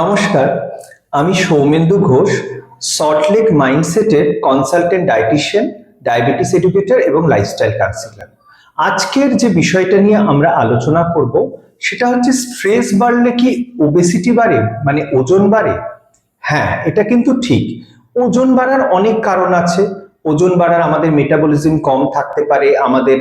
নমস্কার, আমি সৌমেন্দু ঘোষ সল্টলেক মাইন্ডসেটের কনসালটেন্ট ডায়েটিশিয়ান ডায়াবেটিস এডুকেটর এবং লাইফস্টাইল কাউন্সিলর আজকের যে বিষয়টা নিয়ে আমরা আলোচনা করব, সেটা হচ্ছে স্ট্রেস বাড়লে কি ওবেসিটি বাড়ে? মানে ওজন বাড়ে? হ্যাঁ এটা কিন্তু ঠিক। ওজন বাড়ার অনেক কারণ আছে। ওজন বাড়ার আমাদের মেটাবলিজম কম থাকতে পারে, আমাদের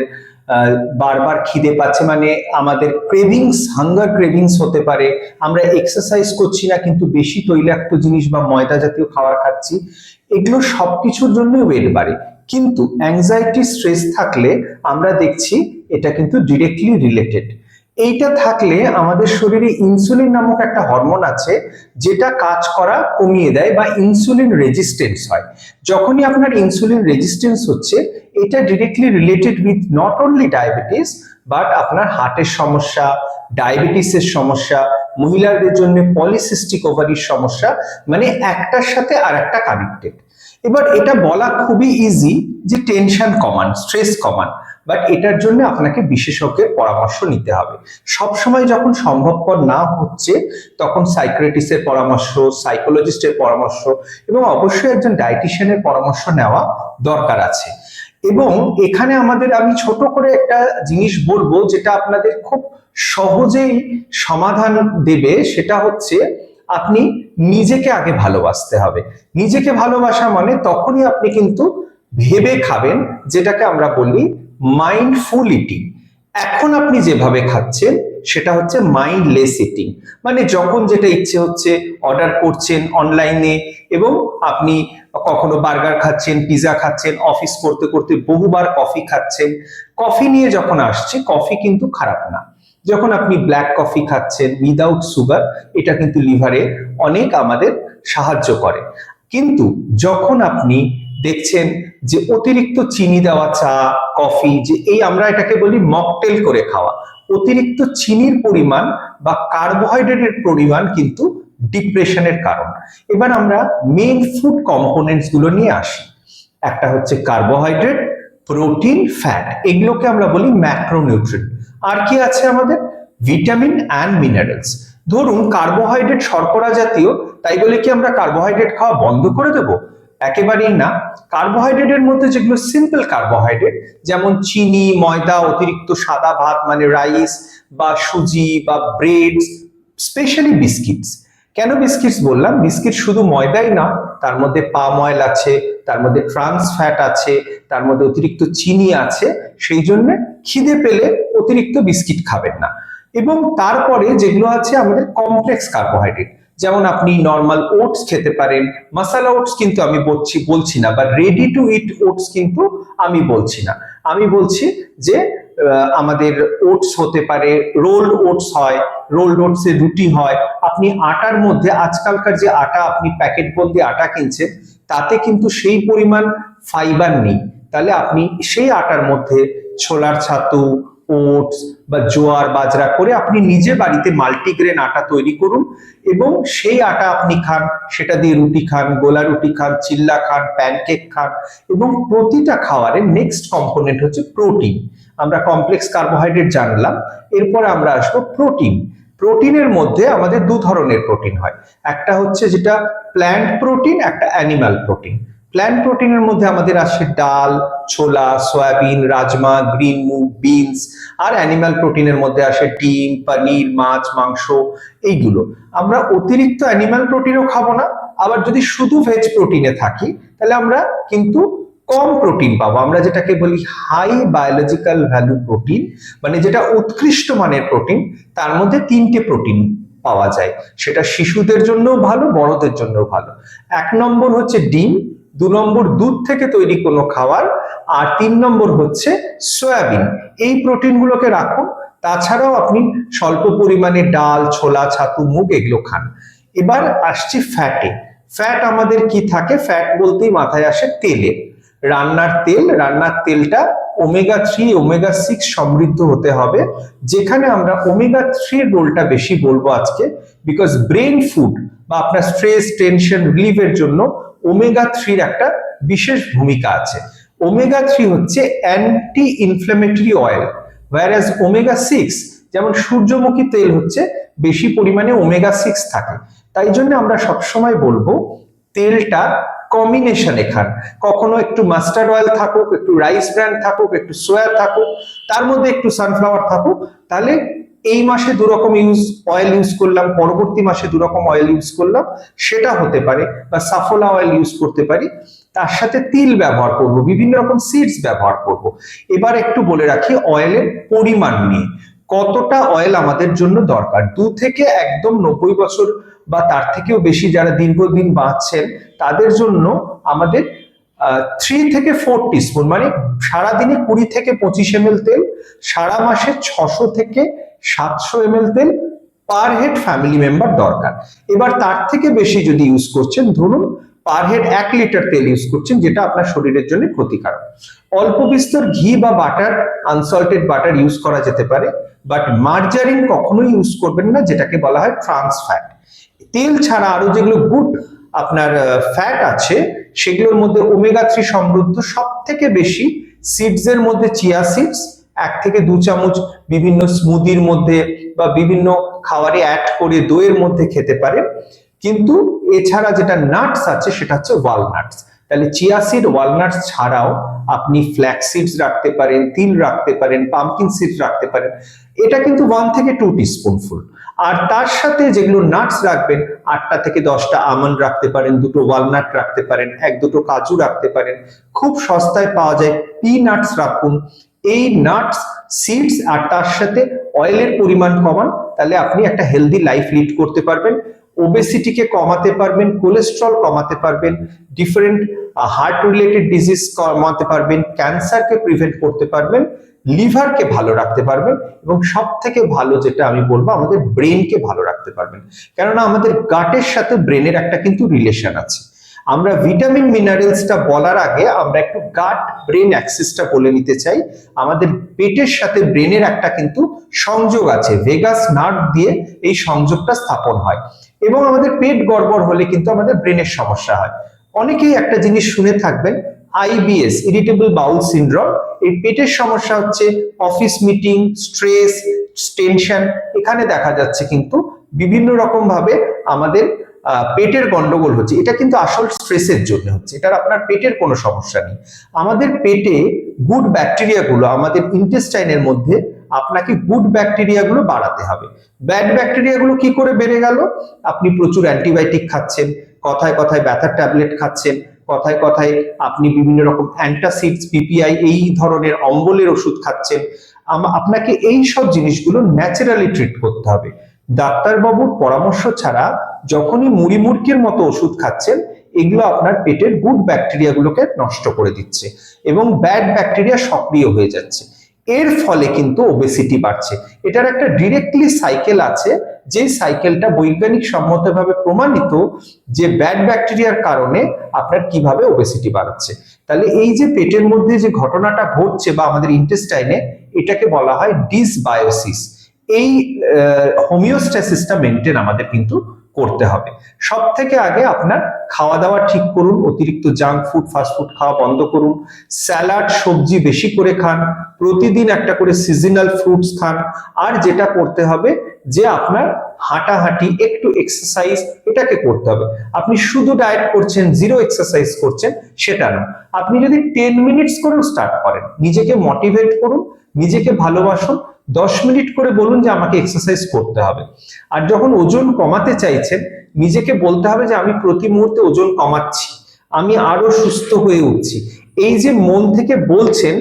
বারবার খিদে পাচ্ছে মানে আমাদের ক্রেভিংস হাঙ্গার ক্রেভিংস হতে পারে। আমরা এক্সারসাইজ করছি না, কিন্তু বেশি তৈলাক্ত জিনিস বা ময়দা জাতীয় খাবার খাচ্ছি, এগুলো সবকিছুর জন্য ওয়েট বাড়ে। কিন্তু অ্যাংজাইটি স্ট্রেস থাকলে আমরা দেখছি এটা কিন্তু ডিরেক্টলি রিলেটেড এইটা থাকলে আমাদের শরীরে ইনসুলিন নামক একটা হরমোন আছে, যেটা কাজ করা কমিয়ে দেয় বা ইনসুলিন রেজিস্টেন্স হয়। যখনই আপনার ইনসুলিন রেজিস্টেন্স হচ্ছে, এটা directly related with not only diabetes but আপনার হার্টের সমস্যা ডায়াবেটিসের সমস্যা, মহিলাদের জন্য পলিসিস্টিক ওভারির সমস্যা মানে একটার সাথে আর একটা কানেক্টেড এবার এটা বলা খুবই ইজি যে টেনশন কমান স্ট্রেস কমান বাট এটার জন্য আপনাকে বিশেষজ্ঞের পরামর্শ নিতে হবে। সব সময় যখন সম্ভবপর না হচ্ছে, তখন সাইক্রেটিসের পরামর্শ সাইকোলজিস্টের পরামর্শ এবং অবশ্যই একজন ডায়েটিশিয়ানের পরামর্শ নেওয়া দরকার আছে। এবং এখানে আমাদের আমি ছোট করে একটা জিনিস বলব, যেটা আপনাদের খুব সহজেই সমাধান দেবে, সেটা হচ্ছে আপনি নিজেকে আগে ভালোবাসতে হবে। নিজেকে ভালোবাসা মানে তখনই আপনি কিন্তু ভেবে খাবেন, যেটাকে আমরা বলি মাইন্ডফুল ইটিং এখন আপনি যেভাবে খাচ্ছেন, সেটা হচ্ছে মাইন্ডলেস ইটিং মানে যখন যেটা ইচ্ছে হচ্ছে অর্ডার করছেন অনলাইনে এবং আপনি কখনো বার্গার খাচ্ছেন পিৎজা খাচ্ছেন অফিস করতে করতে বহুবার কফি খাচ্ছেন কফি নিয়ে যখন আসছে কফি কিন্তু খারাপ না। যখন আপনি ব্ল্যাক কফি খাচ্ছেন উইদাউট সুগার এটা কিন্তু লিভারে অনেক আমাদের সাহায্য করে। কিন্তু যখন আপনি দেখছেন যে অতিরিক্ত চিনি দেওয়া চা, কফি, যে এই আমরা এটাকে বলি মকটেল করে খাওয়া, অতিরিক্ত চিনির পরিমাণ বা কার্বোহাইড্রেটের পরিমাণ কিন্তু ডিপ্রেশনের কারণ। এবার আমরা মেইন ফুড কম্পোনেন্টসগুলো নিয়ে আসি। একটা হচ্ছে কার্বোহাইড্রেট, প্রোটিন ফ্যাট এগুলোকে আমরা বলি ম্যাক্রোনিউট্রিয়েন্ট আর কি আছে আমাদের? Vitamin and minerals. ধরুন কার্বোহাইড্রেট শর্করা জাতীয় তাই বলে কি আমরা কার্বোহাইড্রেট খাওয়া বন্ধ করে দেব? একেবারেই না। কার্বোহাইড্রেটের মধ্যে যেগুলো সিম্পল কার্বোহাইড্রেট যেমন চিনি, ময়দা, অতিরিক্ত সাদা ভাত মানে রাইস বা সুজি বা ব্রেড স্পেশালি বিস্কিটস কেন বিস্কিটস বললাম? বিস্কিট শুধু ময়দাই না, তার মধ্যে পাম অয়েল আছে, তার মধ্যে ট্রান্স ফ্যাট আছে, তার মধ্যে অতিরিক্ত চিনি আছে, সেই জন্য খিদে পেলে অতিরিক্ত বিস্কিট খাবেন না। এবং তারপরে যেগুলো আছে আমাদের কমপ্লেক্স কার্বোহাইড্রেট যেমন আপনি নর্মাল ওটস খেতে পারেন। মশালা ওটস কিন্তু আমি বলছি বলছি না, বা রেডি টু ইট ওটস কিন্তু আমি বলছি না। আমি বলছি যে আমাদের ওটস হতে পারে রোল ওটস হয় রোল ওটসের রুটি হয়। আপনি আটার মধ্যে, আজকালকার যে আটা, আপনি প্যাকেট বন্দি আটা কিনছেন, তাতে কিন্তু সেই পরিমাণ ফাইবার নেই। তাহলে আপনি সেই আটার মধ্যে ছোলার ছাতু ওটস বা জোয়ার বাজরা করে আপনি নিজে বাড়িতে মাল্টিগ্রেন আটা তৈরি করুন এবং সেই আটা আপনি খান, সেটা দিয়ে রুটি খান, গোলা রুটি খান, চিল্লা খান, প্যানকেক খান এবং প্রতিটা খাবারের নেক্সট কম্পোনেন্ট হচ্ছে প্রোটিন আমরা কমপ্লেক্স কার্বোহাইড্রেট জানলাম, এরপরে আমরা আসব প্রোটিন প্রোটিনের মধ্যে আমাদের দু ধরনের প্রোটিন হয়। একটা হচ্ছে যেটা প্ল্যান্ট প্রোটিন একটা অ্যানিমাল প্রোটিন প্ল্যান্ট প্রোটিনের মধ্যে আমাদের আসে ডাল ছোলা, সয়াবিন, রাজমা, গ্রিন মুগ, বিনস আর অ্যানিমাল প্রোটিনের মধ্যে আসে ডিম, পনির, মাছ, মাংস এইগুলো। আমরা অতিরিক্ত অ্যানিমাল প্রোটিনও খাব না, আবার যদি শুধু ভেজ প্রোটিনে থাকি, তাহলে আমরা কিন্তু কম প্রোটিন পাবো। আমরা যেটাকে বলি হাই বায়োলজিক্যাল ভ্যালু প্রোটিন মানে যেটা উৎকৃষ্ট মানের প্রোটিন, তার মধ্যে তিনটে প্রোটিন পাওয়া যায়। সেটা শিশুদের জন্য ভালো, বড়দের জন্য ভালো। এক নম্বর হচ্ছে ডিম দু নম্বর দুধ থেকে তৈরি কোনো খাবার আর তিন নম্বর হচ্ছে সয়াবিন। এই প্রোটিনগুলোকে রাখুন। তাছাড়াও আপনি স্বল্প পরিমাণে ডাল, ছোলা, ছাতু, মুগ এগুলো খান। এবার আসছি ফ্যাটে। ফ্যাট আমাদের কি থাকে? ফ্যাট বলতেই মাথায় আসে তেলে। রান্নার তেল, রান্নার তেলটা ওমেগা থ্রি, ওমেগা সিক্স সমৃদ্ধ হতে হবে। যেখানে আমরা ওমেগা থ্রির রোলটা বেশি বলব আজকে। বিকজ ব্রেন ফুড বা আপনার স্ট্রেস, টেনশন, রিলিফের জন্য ওমেগা থ্রির একটা বিশেষ ভূমিকা আছে। ওমেগা থ্রি হচ্ছে anti inflammatory oil omega six যেমন সূর্যমুখী তেল হচ্ছে, বেশি পরিমাণে ওমেগা সিক্স থাকে। তাই জন্য আমরা সবসময় বলব, তেলটা কম্বিনেশনে খান। কখনো একটু মাস্টার্ড অয়েল থাকুক, একটু রাইস ব্র্যান্ড থাকুক, একটু সোয়া থাকুক, তার মধ্যে একটু সানফ্লাওয়ার থাকুক, তাহলে এই মাসে দুরকম ইউজ অয়েল ইউজ করলাম, পরবর্তী মাসে দুরকম অয়েল ইউজ করলাম, সেটা হতে পারে বা সাফোলা অয়েল ইউজ করতে পারি। তার সাথে তিল ব্যবহার করব, বিভিন্ন রকম সিডস ব্যবহার করব। এবার একটু বলে রাখি অয়েলের পরিমাণ নিয়ে। কতটা অয়েল আমাদের জন্য দরকার? দু থেকে একদম নব্বই বছর বা তার থেকেও বেশি যারা দীর্ঘদিন বাঁচছেন, তাদের জন্য আমাদের থ্রি থেকে ফোর টিস্পুন মানে সারাদিনে কুড়ি থেকে পঁচিশ এম তেল, সারা মাসে ছশো থেকে সাতশো এম তেল পার হেড ফ্যামিলি মেম্বার দরকার। এবার তার থেকে বেশি যদি ইউজ করছেন, ধরুন পার হেড এক লিটার তেল ইউজ করছেন, যেটা আপনার শরীরের জন্য ক্ষতিকারক। অল্প বিস্তর ঘি বা বাটার আনসল্টেড বাটার ইউজ করা যেতে পারে বাট মার্জারিন কখনোই ইউজ করবেন না, যেটাকে বলা হয় ট্রান্স ফ্যাট তেল ছাড়া আরও যেগুলো গুড আপনার ফ্যাট আছে, সেগুলোর মধ্যে ওমেগা থ্রি সমৃদ্ধ সব থেকে বেশি সিডস এর মধ্যে চিয়া সিডস এক থেকে দু চামচ বিভিন্ন স্মুদির মধ্যে বা বিভিন্ন খাবারে অ্যাড করে দইয়ের মধ্যে খেতে পারেন কিন্তু এছাড়া যেটা নাটস আছে সেটা হচ্ছে ওয়ালনাটস তাহলে চিয়া সিড ওয়ালনাটস ছাড়াও আপনি ফ্ল্যাক্স সিডস রাখতে পারেন, তিল রাখতে পারেন পামকিন সিড রাখতে পারেন। এটা কিন্তু ওয়ান থেকে টু টিস্পুনফুল আর তার সাথে যেগুলো নাটস রাখবেন, আটটা থেকে দশটা আমন্ড রাখতে পারেন, দুটো ওয়ালনাট রাখতে পারেন, এক দুটো কাজু রাখতে পারেন। খুব সস্তায় পাওয়া যায়। পি নাটস রাখুন। এই নাটস সিডস আর তার সাথে অয়েলের পরিমাণ কমান, তাহলে আপনি একটা হেলদি লাইফ লিড করতে পারবেন। ওবেসিটিকে কমাতে পারবেন কোলেস্ট্রল কমাতে পারবেন ডিফারেন্ট হার্ট রিলেটেড ডিজিজ কমাতে পারবেন ক্যান্সারকে প্রিভেন্ট করতে পারবেন লিভারকে ভালো রাখতে পারবেন এবং সব থেকে ভালো যেটা আমি বলব, আমাদের ব্রেনকে ভালো রাখতে পারবেন। কেননা আমাদের গাটের সাথে ব্রেনের একটা কিন্তু রিলেশন আছে। আমরা ভিটামিন মিনারেলসটা বলার আগে আমরা একটু গাট ব্রেন অ্যাক্সিসটা বলে নিতে চাই। আমাদের পেটের সাথে ব্রেনের একটা কিন্তু সংযোগ আছে। ভেগাস নার্ভ দিয়ে এই সংযোগটা স্থাপন হয়। এবং আমাদের পেট গড়বড় হলে কিন্তু আমাদের ব্রেনের সমস্যা হয়। অনেকেই একটা জিনিস শুনে থাকবেন আইবিএস ইরিটেবল বাউল সিনড্রোম এই পেটের সমস্যা হচ্ছে অফিস মিটিং স্ট্রেস টেনশন এখানে দেখা যাচ্ছে কিন্তু বিভিন্ন রকম ভাবে আমাদের পেটের গন্ডগোল হচ্ছে, এটা কিন্তু আসল স্ট্রেসের জন্য হচ্ছে, এটার আপনার পেটের কোনো সমস্যা নেই। আমাদের পেটে গুড ব্যাকটেরিয়াগুলো আমাদের ইন্টেস্টাইনের মধ্যে আপনাকে গুড ব্যাকটেরিয়াগুলো বাড়াতে হবে। ব্যাড ব্যাকটেরিয়াগুলো কি করে বেড়ে গেল? আপনি প্রচুর অ্যান্টিবায়োটিক খাচ্ছেন, কথায় কথায় ব্যথার ট্যাবলেট খাচ্ছেন, কথায় কথায় আপনি বিভিন্ন রকম অ্যান্টাসিডস পিপিআই এই ধরনের অম্বলের ওষুধ খাচ্ছেন। আপনাকে এই সব জিনিসগুলো ন্যাচারালি ট্রিট করতে হবে। ডাক্তারবাবুর পরামর্শ ছাড়া যখনই মুড়ি মুড়কির মতো ওষুধ খাচ্ছেন, এগুলো আপনার পেটের গুড ব্যাকটেরিয়াগুলোকে নষ্ট করে দিচ্ছে এবং ব্যাড ব্যাকটেরিয়া সক্রিয় হয়ে যাচ্ছে। এর ফলে কিন্তু ওবেসিটি বাড়ছে। এটার একটা ডিরেক্টলি সাইকেল আছে যে সাইকেলটা বৈজ্ঞানিক সম্মতভাবে প্রমাণিত যে ব্যাড ব্যাকটেরিয়ার কারণে আপনার কীভাবে ওবেসিটি বাড়াচ্ছে তাহলে এই যে পেটের মধ্যে যে ঘটনাটা ঘটছে বা আমাদের ইন্টেস্টাইনে এটাকে বলা হয় ডিসবায়োসিস এই হোমিওস্ট্যাসিসটা মেনটেন আমাদের কিন্তু করতে হবে। সব থেকে আগে আপনার খাওয়া দাওয়া ঠিক করুন, অতিরিক্ত জাঙ্ক ফুড ফাস্ট ফুড খাওয়া বন্ধ করুন স্যালাড সবজি বেশি করে খান, প্রতিদিন একটা করে সিজনাল ফ্রুটস খান, আর যেটা করতে হবে যে আপনার হাঁটাহাঁটি, একটু এক্সারসাইজ এটাকে করতে হবে। আপনি শুধু ডায়েট করছেন জিরো এক্সারসাইজ করছেন, সেটা না। আপনি যদি টেন মিনিটস করেও স্টার্ট করেন, নিজেকে মোটিভেট করুন, নিজেকে ভালোবাসুন দশ মিনিট করে বলুন যে আমাকে এক্সারসাইজ করতে হবে। আর যখন ওজন কমাতে চাইছেন, নিজেকে বলতে হবে যে আমি প্রতি মুহূর্তে ওজন কমাচ্ছি, আমি আরও সুস্থ হয়ে উঠছি। এই যে মন থেকে বলছেন,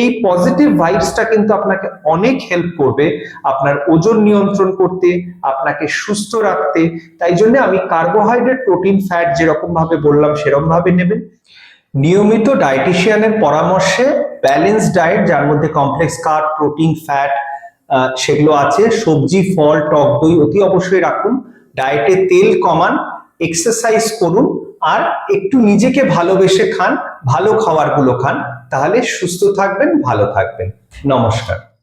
এই পজিটিভ ভাইবসটা কিন্তু আপনাকে অনেক হেল্প করবে আপনার ওজন নিয়ন্ত্রণ করতে, আপনাকে সুস্থ রাখতে। তাই জন্য আমি কার্বোহাইড্রেট প্রোটিন ফ্যাট যেরকম ভাবে বললাম সেরকম ভাবে নেবেন। নিয়মিত ডায়েটিশিয়ানের পরামর্শে ব্যালেন্স ডায়েট যার মধ্যে কমপ্লেক্স কার্ব প্রোটিন ফ্যাট সেগুলো আছে। সবজি, ফল, টক দই অতি অবশ্যই রাখুন। ডায়েটে তেল কমান এক্সারসাইজ করুন আর একটু নিজেকে ভালোবেসে খান, ভালো খাবারগুলো খান, তাহলে সুস্থ থাকবেন, ভালো থাকবেন। নমস্কার।